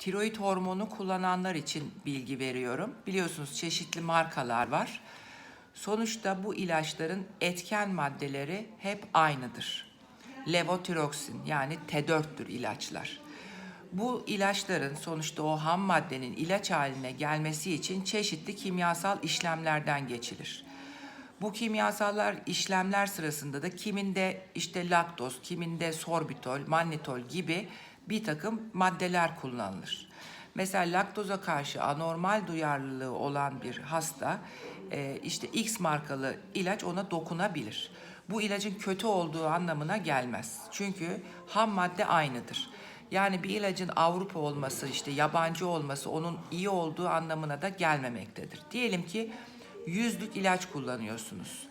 tiroid hormonu kullananlar için bilgi veriyorum. Biliyorsunuz çeşitli markalar var. Sonuçta bu ilaçların etken maddeleri hep aynıdır. Levotiroksin yani T4'tür ilaçlar. Bu ilaçların sonuçta o ham maddenin ilaç haline gelmesi için çeşitli kimyasal işlemlerden geçilir. Bu kimyasallar işlemler sırasında da kiminde işte laktoz, kiminde sorbitol, mannitol gibi bir takım maddeler kullanılır. Mesela laktoza karşı anormal duyarlılığı olan bir hasta e, işte X markalı ilaç ona dokunabilir. Bu ilacın kötü olduğu anlamına gelmez. Çünkü ham madde aynıdır. Yani bir ilacın Avrupa olması, işte yabancı olması onun iyi olduğu anlamına da gelmemektedir. Diyelim ki yüzlük ilaç kullanıyorsunuz.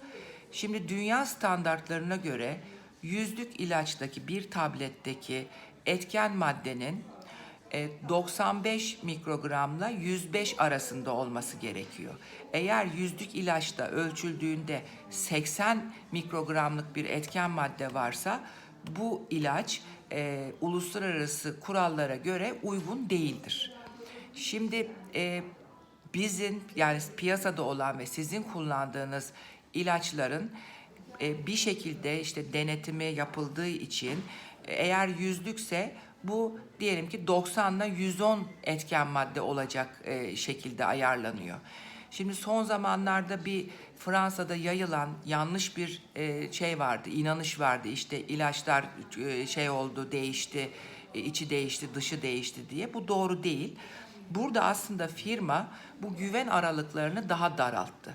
Şimdi dünya standartlarına göre yüzlük ilaçtaki bir tabletteki etken maddenin e, 95 mikrogramla 105 arasında olması gerekiyor. Eğer yüzlük ilaçta ölçüldüğünde 80 mikrogramlık bir etken madde varsa bu ilaç e, uluslararası kurallara göre uygun değildir. Şimdi e, bizim yani piyasada olan ve sizin kullandığınız ilaçların e, bir şekilde işte denetimi yapıldığı için e, eğer yüzlükse bu diyelim ki 90 ile 110 etken madde olacak e, şekilde ayarlanıyor. Şimdi son zamanlarda bir Fransa'da yayılan yanlış bir e, şey vardı, inanış vardı. İşte ilaçlar e, şey oldu, değişti, e, içi değişti, dışı değişti diye. Bu doğru değil. Burada aslında firma bu güven aralıklarını daha daralttı.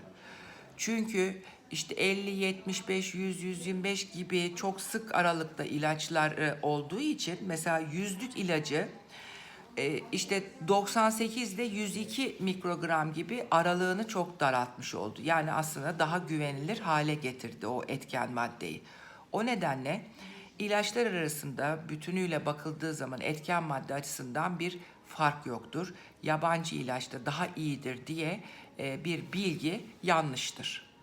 Çünkü işte 50, 75, 100, 125 gibi çok sık aralıkta ilaçlar olduğu için mesela yüzlük ilacı e, işte 98 ile 102 mikrogram gibi aralığını çok daraltmış oldu. Yani aslında daha güvenilir hale getirdi o etken maddeyi. O nedenle ilaçlar arasında bütünüyle bakıldığı zaman etken madde açısından bir fark yoktur. Yabancı ilaçta daha iyidir diye e, bir bilgi yanlıştır.